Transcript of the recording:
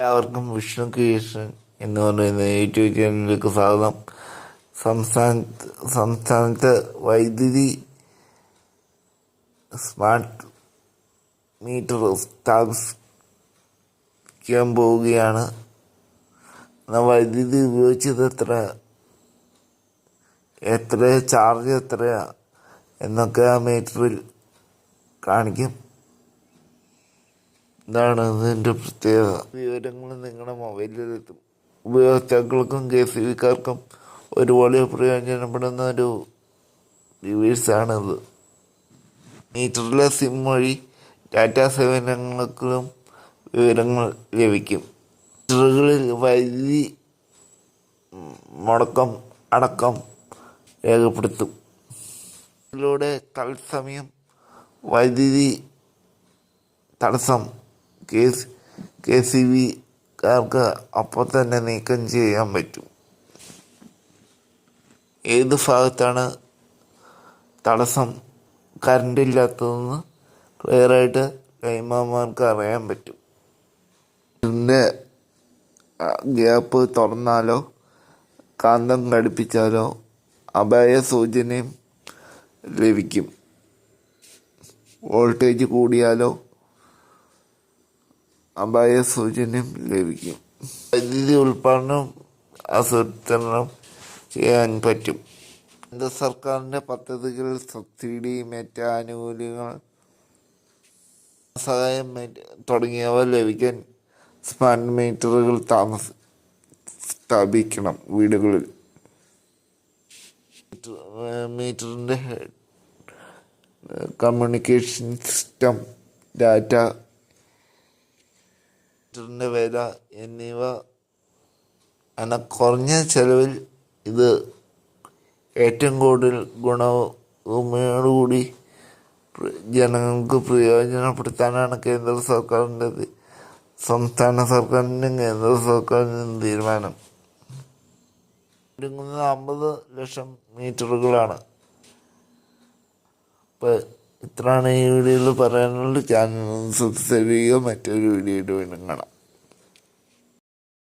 എല്ലാവർക്കും വിഷ്ണു കൃഷ്ണൻ എന്ന് പറയുന്ന യൂട്യൂബ് ചാനലിലേക്ക് സ്വാഗതം. സംസ്ഥാന സംസ്ഥാനത്ത് വൈദ്യുതി സ്മാർട്ട് മീറ്റർ സ്ഥാപിക്കാൻ പോവുകയാണ്. എന്നാൽ വൈദ്യുതി ഉപയോഗിച്ചത് എത്ര? എത്ര ചാർജ് എത്രയാണ് എന്നൊക്കെ ആ മീറ്ററിൽ കാണിക്കും. ഇതാണ് ഇതിന്റെ പ്രത്യേകത? വിവരങ്ങൾ നിങ്ങളുടെ മൊബൈലിലെത്തും ഉപയോക്താക്കൾക്കും കെ സി വിക്കാർക്കും ഒരുപോലെ പ്രയോജനപ്പെടുന്ന ഒരു ഡിവൈസാണിത് മീറ്ററിലെ സിം വഴി ഡാറ്റ സേവനങ്ങൾക്കും വിവരങ്ങൾ ലഭിക്കും. മീറ്ററുകളിൽ വൈദ്യുതി മുടക്കം അടക്കം രേഖപ്പെടുത്തും. ഇതിലൂടെ തത്സമയം വൈദ്യുതി തടസ്സം കെ കെ സി ബിക്കാർക്ക് അപ്പോൾ തന്നെ നീക്കം ചെയ്യാൻ പറ്റും. ഏത് ഭാഗത്താണ് തടസ്സം? കറണ്ട് ഇല്ലാത്തതെന്ന് ക്ലിയറായിട്ട് കൈമാമാർക്ക് അറിയാൻ പറ്റും. ഇതിന്റെ ഗ്യാപ്പ് തുറന്നാലോ? കാന്തം ഘടിപ്പിച്ചാലോ? അപായ സൂചനയും ലഭിക്കും. വോൾട്ടേജ് കൂടിയാലോ? അപായ സൂചനയും ലഭിക്കും. വൈദ്യുതി ഉൽപാദനം ആസൂത്രണം ചെയ്യാൻ പറ്റും. കേന്ദ്ര സർക്കാരിന്റെ പദ്ധതികൾ സബ്സിഡി മറ്റ് ആനുകൂല്യങ്ങൾ സഹായം തുടങ്ങിയവ ലഭിക്കാൻ സ്മാർട്ട് മീറ്ററുകൾ താമസ സ്ഥാപിക്കണം വീടുകളിൽ. മീറ്ററിന്റെ കമ്മ്യൂണിക്കേഷൻ സിസ്റ്റം ഡാറ്റ മീറ്ററിന്റെ വില എന്നിവ അങ്ങനെ കുറഞ്ഞ ചെലവിൽ ഇത് ഏറ്റവും കൂടുതൽ ഗുണവുമയോടുകൂടി ജനങ്ങൾക്ക് പ്രയോജനപ്പെടുത്താനാണ് കേന്ദ്ര സർക്കാരിന്റെ സംസ്ഥാന സർക്കാരിന്റെയും കേന്ദ്ര സർക്കാരിന്റെയും തീരുമാനം. ഒരുങ്ങുന്നത് അമ്പത് ലക്ഷം മീറ്ററുകളാണ്. അപ്പോൾ ഇത്രയാണ് ഈ വീഡിയോയിൽ പറയാനുള്ളത്. ചാനൽ സബ്സ്ക്രൈബ് ചെയ്യുക മറ്റൊരു വീഡിയോയിൽ വീണ്ടും കാണാം.